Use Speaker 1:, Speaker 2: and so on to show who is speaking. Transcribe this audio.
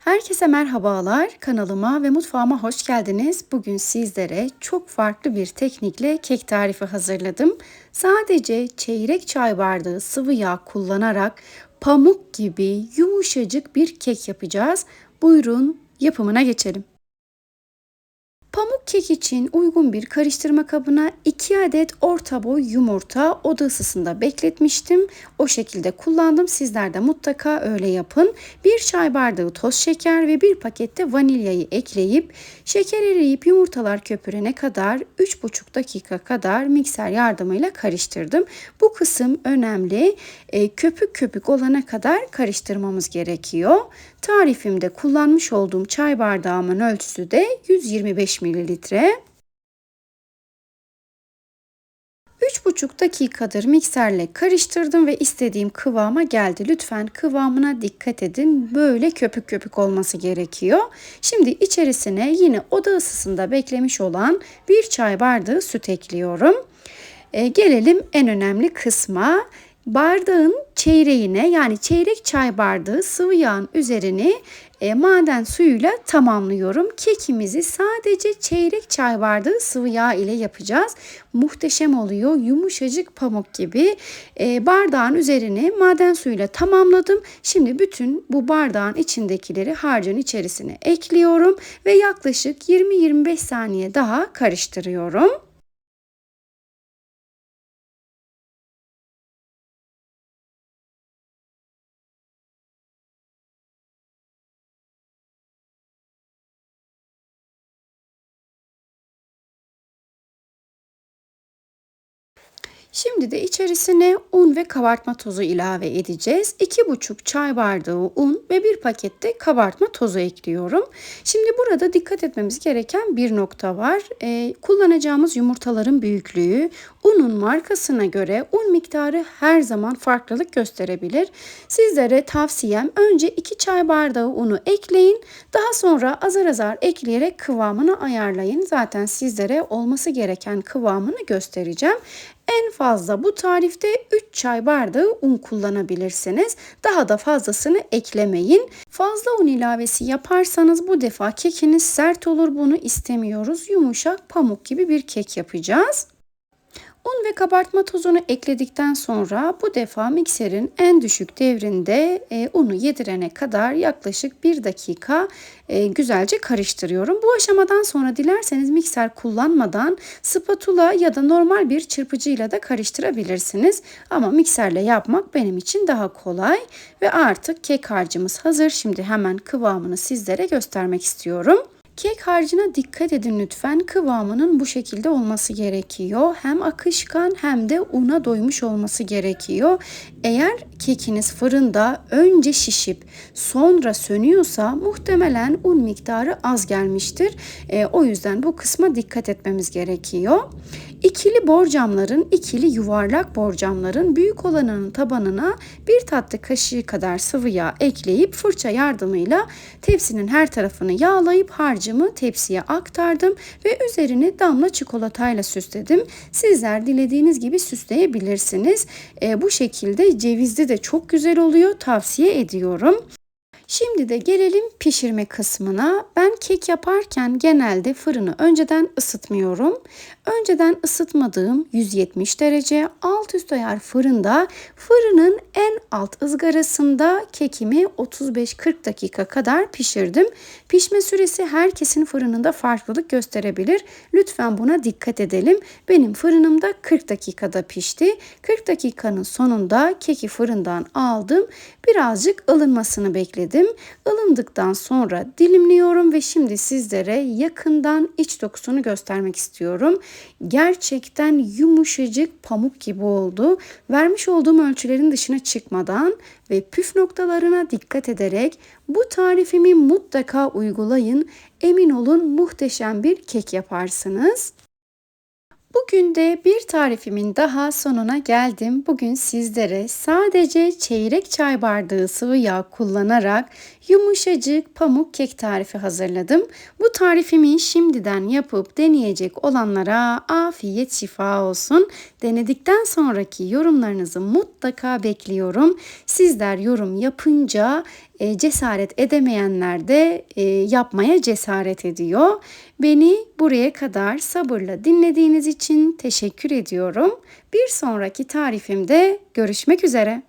Speaker 1: Herkese merhabalar. Kanalıma ve mutfağıma hoş geldiniz. Bugün sizlere çok farklı bir teknikle kek tarifi hazırladım. Sadece çeyrek çay bardağı sıvı yağ kullanarak pamuk gibi yumuşacık bir kek yapacağız. Buyurun yapımına geçelim. Pamuk kek için uygun bir karıştırma kabına 2 adet orta boy yumurta oda ısısında bekletmiştim. O şekilde kullandım. Sizler de mutlaka öyle yapın. 1 çay bardağı toz şeker ve 1 pakette vanilyayı ekleyip şeker eriyip yumurtalar köpürene kadar 3,5 dakika kadar mikser yardımıyla karıştırdım. Bu kısım önemli. E, köpük köpük olana kadar karıştırmamız gerekiyor. Tarifimde kullanmış olduğum çay bardağımın ölçüsü de 125 mililitre. 3,5 dakikadır mikserle karıştırdım ve istediğim kıvama geldi. Lütfen kıvamına dikkat edin. Böyle köpük köpük olması gerekiyor. Şimdi içerisine yine oda ısısında beklemiş olan bir çay bardağı süt ekliyorum. E, gelelim en önemli kısma. Bardağın çeyreğine yani çeyrek çay bardağı sıvı yağın üzerini e, maden suyuyla tamamlıyorum. Kekimizi sadece çeyrek çay bardağı sıvı yağ ile yapacağız. Muhteşem oluyor. Yumuşacık pamuk gibi. E, bardağın üzerini maden suyuyla tamamladım. Şimdi bütün bu bardağın içindekileri harcın içerisine ekliyorum ve yaklaşık 20-25 saniye daha karıştırıyorum. Şimdi de içerisine un ve kabartma tozu ilave edeceğiz. 2,5 çay bardağı un ve bir pakette kabartma tozu ekliyorum. Şimdi burada dikkat etmemiz gereken bir nokta var. Ee, kullanacağımız yumurtaların büyüklüğü unun markasına göre un miktarı her zaman farklılık gösterebilir. Sizlere tavsiyem önce 2 çay bardağı unu ekleyin. Daha sonra azar azar ekleyerek kıvamını ayarlayın. Zaten sizlere olması gereken kıvamını göstereceğim. En fazla bu tarifte 3 çay bardağı un kullanabilirsiniz. Daha da fazlasını eklemeyin. Fazla un ilavesi yaparsanız bu defa kekiniz sert olur. Bunu istemiyoruz. Yumuşak pamuk gibi bir kek yapacağız. Un ve kabartma tozunu ekledikten sonra bu defa mikserin en düşük devrinde e, unu yedirene kadar yaklaşık 1 dakika e, güzelce karıştırıyorum. Bu aşamadan sonra dilerseniz mikser kullanmadan spatula ya da normal bir çırpıcıyla da karıştırabilirsiniz. Ama mikserle yapmak benim için daha kolay ve artık kek harcımız hazır. Şimdi hemen kıvamını sizlere göstermek istiyorum. Kek harcına dikkat edin lütfen. Kıvamının bu şekilde olması gerekiyor. Hem akışkan hem de una doymuş olması gerekiyor. Eğer kekiniz fırında önce şişip sonra sönüyorsa muhtemelen un miktarı az gelmiştir. E, o yüzden bu kısma dikkat etmemiz gerekiyor. İkili borcamların, ikili yuvarlak borcamların büyük olanının tabanına bir tatlı kaşığı kadar sıvı yağ ekleyip fırça yardımıyla tepsinin her tarafını yağlayıp harcımı tepsiye aktardım ve üzerini damla çikolatayla süsledim. Sizler dilediğiniz gibi süsleyebilirsiniz. E, bu şekilde cevizli de çok güzel oluyor. Tavsiye ediyorum. Şimdi de gelelim pişirme kısmına. Ben kek yaparken genelde fırını önceden ısıtmıyorum. Önceden ısıtmadığım 170 derece alt üst ayar fırında fırının en alt ızgarasında kekimi 35-40 dakika kadar pişirdim. Pişme süresi herkesin fırınında farklılık gösterebilir. Lütfen buna dikkat edelim. Benim fırınımda 40 dakikada pişti. 40 dakikanın sonunda keki fırından aldım. Birazcık ılınmasını bekledim. Ilındıktan sonra dilimliyorum ve şimdi sizlere yakından iç dokusunu göstermek istiyorum. Gerçekten yumuşacık pamuk gibi oldu. Vermiş olduğum ölçülerin dışına çıkmadan ve püf noktalarına dikkat ederek bu tarifimi mutlaka uygulayın. Emin olun muhteşem bir kek yaparsınız. Bugün de bir tarifimin daha sonuna geldim. Bugün sizlere sadece çeyrek çay bardağı sıvı yağ kullanarak yumuşacık pamuk kek tarifi hazırladım. Bu tarifimi şimdiden yapıp deneyecek olanlara afiyet şifa olsun. Denedikten sonraki yorumlarınızı mutlaka bekliyorum. Sizler yorum yapınca e, cesaret edemeyenler de e, yapmaya cesaret ediyor. Beni buraya kadar sabırla dinlediğiniz için teşekkür ediyorum. Bir sonraki tarifimde görüşmek üzere.